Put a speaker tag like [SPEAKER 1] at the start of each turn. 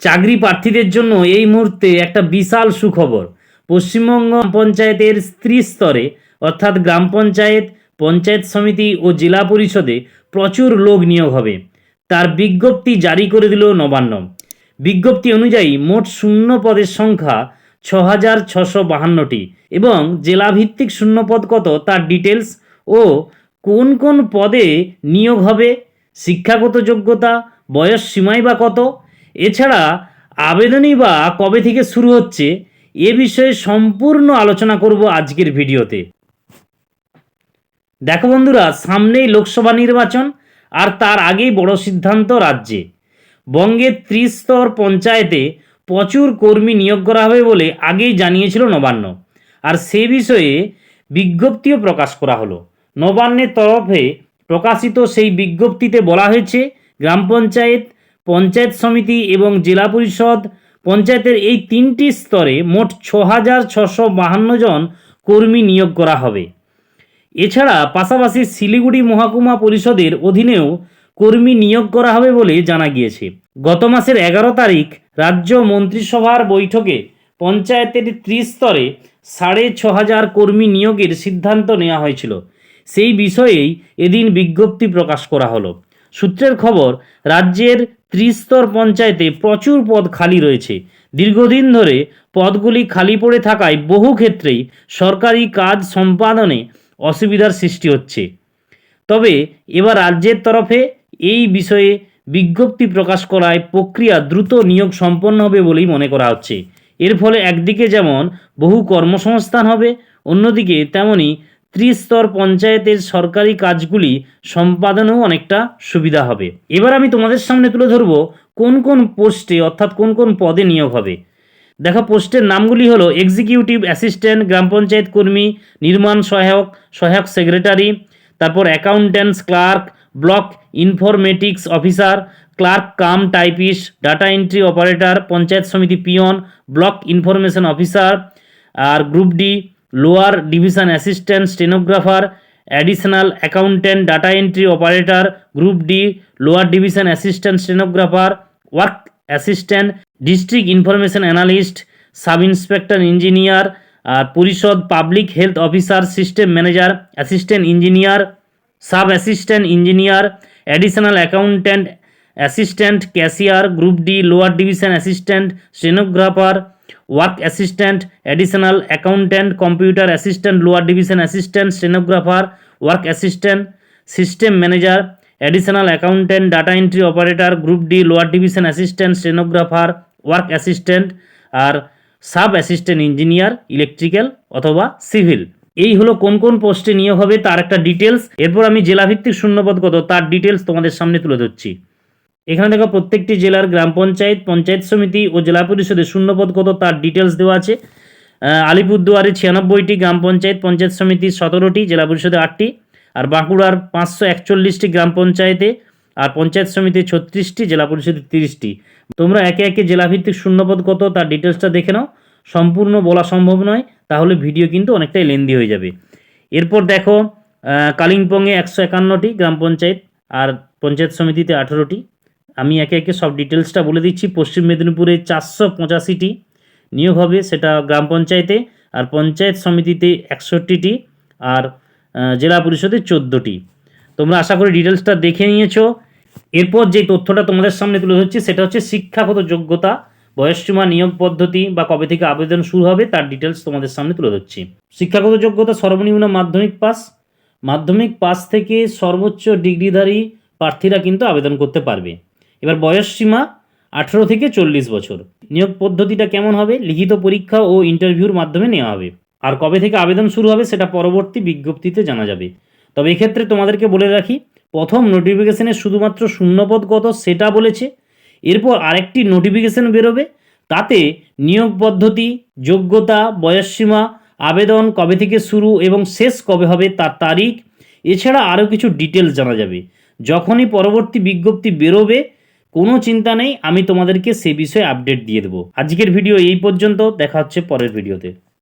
[SPEAKER 1] চাকরি প্রার্থীদের জন্য এই মুহূর্তে একটা বিশাল সুখবর। পশ্চিমবঙ্গ পঞ্চায়েতের স্ত্রী স্তরে, অর্থাৎ গ্রাম পঞ্চায়েত পঞ্চায়েত সমিতি ও জেলা পরিষদে প্রচুর লোক নিয়োগ হবে। তার বিজ্ঞপ্তি জারি করে দিল নবান্ন। বিজ্ঞপ্তি অনুযায়ী মোট শূন্য পদের সংখ্যা ছ হাজার ছশো বাহান্নটি এবং জেলাভিত্তিক শূন্যপদ কত তার ডিটেলস ও কোন কোন পদে নিয়োগ হবে, শিক্ষাগত যোগ্যতা, বয়স সীমাই বা কত এছাড়া আবেদনই বা কবে থেকে শুরু হচ্ছে এ বিষয়ে সম্পূর্ণ আলোচনা করব আজকের ভিডিওতে। দেখো বন্ধুরা, সামনেই লোকসভা নির্বাচন আর তার আগেই বড় সিদ্ধান্ত রাজ্যে। বঙ্গের ত্রিস্তর পঞ্চায়েতে প্রচুর কর্মী নিয়োগ করা হবে বলে আগেই জানিয়েছিল নবান্ন। আর সে বিষয়ে বিজ্ঞপ্তিও প্রকাশ করা হলো। নবান্নের তরফে প্রকাশিত সেই বিজ্ঞপ্তিতে বলা হয়েছে, গ্রাম পঞ্চায়েত পঞ্চায়েত সমিতি এবং জেলা পরিষদ। পঞ্চায়েতের এই তিনটি স্তরে মোট ছ হাজার ছশো বাহান্ন জন কর্মী নিয়োগ করা হবে। এছাড়া পাশাপাশি শিলিগুড়ি মহকুমা পরিষদের অধীনেও কর্মী নিয়োগ করা হবে বলে জানা গিয়েছে। গত মাসের এগারো তারিখ রাজ্য মন্ত্রিসভার বৈঠকে পঞ্চায়েতের ত্রিস্তরে সাড়ে ছ হাজার কর্মী নিয়োগের সিদ্ধান্ত নেওয়া হয়েছিল। সেই বিষয়েই এদিন বিজ্ঞপ্তি প্রকাশ করা হলো। সূত্রের খবর, রাজ্যের ত্রিস্তর পঞ্চায়েতে প্রচুর পদ খালি রয়েছে। দীর্ঘদিন ধরে পদগুলি খালি পড়ে থাকায় বহু ক্ষেত্রেই সরকারি কাজ সম্পাদনে অসুবিধার সৃষ্টি হচ্ছে। তবে এবার রাজ্যের তরফে এই বিষয়ে বিজ্ঞপ্তি প্রকাশ করায় প্রক্রিয়া দ্রুত নিয়োগ সম্পন্ন হবে বলেই মনে করা হচ্ছে। এর ফলে একদিকে যেমন বহু কর্মসংস্থান হবে, অন্যদিকে তেমনি ত্রিস্তর পঞ্চায়েতের সরকারি কাজগুলি সম্পাদনেও অনেকটা সুবিধা হবে। এবার আমি তোমাদের সামনে তুলে ধরবো কোন কোন পোস্টে অর্থাৎ কোন কোন পদে নিয়োগ হবে। দেখা, পোস্টের নামগুলি হলো এক্সিকিউটিভ অ্যাসিস্ট্যান্ট, গ্রাম পঞ্চায়েত কর্মী, নির্মাণ সহায়ক সহায়ক সেক্রেটারি, তারপর accountants clerk, block informatics officer, clerk cum typist, data entry operator, panchayat samiti peon, block information officer, আর group D lower division assistant stenographer, additional accountant, data entry operator, group D, lower division assistant stenographer, work assistant, district information analyst, sub inspector engineer, আর parishad public health officer, system manager, assistant engineer, sub assistant engineer, additional accountant assistant, cashier, group D, lower division assistant, stenographer work assistant, additional accountant, computer assistant, lower division assistant, stenographer, work assistant, system manager, additional accountant, data entry operator, group D, lower division assistant, stenographer, work assistant আর sub assistant engineer, electrical অথবা civil. এই হলো কোন কোন পোস্টে নিয়োগ হবে তার একটা ডিটেলস এরপর আমি জেলাভিত্তিক শূন্যপদ কত, তার ডিটেলস তোমাদের সামনে তুলে ধরছি। এখানে দেখো প্রত্যেকটি জেলার গ্রাম পঞ্চায়েত পঞ্চায়েত সমিতি ও জেলা পরিষদের শূন্যপদ কত তার ডিটেলস দেওয়া আছে। আলিপুরদুয়ারে ছিয়ানব্বইটি, গ্রাম পঞ্চায়েত পঞ্চায়েত সমিতি সতেরোটি, জেলা পরিষদে আটটি, আর বাঁকুড়ার পাঁচশো একচল্লিশটি গ্রাম পঞ্চায়েতে আর পঞ্চায়েত সমিতি ছত্রিশটি, জেলা পরিষদে তিরিশটি। তোমরা একে একে জেলাভিত্তিক শূন্যপদ কত তার ডিটেলসটা দেখে নাও। সম্পূর্ণ বলা সম্ভব নয়, তাহলে ভিডিও কিন্তু অনেকটাই লেন্দি হয়ে যাবে। এরপর দেখো কালিম্পংয়ে একশো একান্নটি, গ্রাম পঞ্চায়েত আর পঞ্চায়েত সমিতিতে আঠেরোটি। আমি একে একে সব ডিটেলসটা বলে দিচ্ছি। পশ্চিম মেদিনীপুরে চারশো পঁচাশিটি নিয়োগ হবে সেটা গ্রাম পঞ্চায়েতে আর পঞ্চায়েত সমিতিতে একষট্টিটি আর জেলা পরিষদে চোদ্দোটি। তোমরা আশা করি ডিটেলসটা দেখে নিয়েছো। এরপর যে তথ্যটা তোমাদের সামনে তুলে ধরছি সেটা হচ্ছে শিক্ষাগত যোগ্যতা বয়সসীমা নিয়োগ পদ্ধতি বা কবে থেকে আবেদন শুরু হবে তার ডিটেলস তোমাদের সামনে তুলে ধরছি। শিক্ষাগত যোগ্যতা, সর্বনিম্ন মাধ্যমিক পাস। মাধ্যমিক পাস থেকে সর্বোচ্চ ডিগ্রিধারী প্রার্থীরা কিন্তু আবেদন করতে পারবে। এবার বয়স সীমা আঠেরো থেকে চল্লিশ বছর। নিয়োগ পদ্ধতিটা কেমন হবে? লিখিত পরীক্ষা ও ইন্টারভিউর মাধ্যমে নেওয়া হবে। আর কবে থেকে আবেদন শুরু হবে সেটা পরবর্তী বিজ্ঞপ্তিতে জানা যাবে। তবে এক্ষেত্রে তোমাদেরকে বলে রাখি, প্রথম নোটিফিকেশনে শুধুমাত্র শূন্যপদ কত সেটা বলেছে। এরপর আরেকটি নোটিফিকেশন বেরোবে, তাতে নিয়োগ পদ্ধতি, যোগ্যতা বয়সসীমা আবেদন কবে থেকে শুরু এবং শেষ কবে হবে তার তারিখ, এছাড়া আরও কিছু ডিটেলস জানা যাবে। যখনই পরবর্তী বিজ্ঞপ্তি বেরোবে কোনো চিন্তা নেই, আমি তোমাদেরকে সে বিষয়ে আপডেট দিয়ে দেবো। আজকের ভিডিও এই পর্যন্ত, দেখা হচ্ছে পরের ভিডিওতে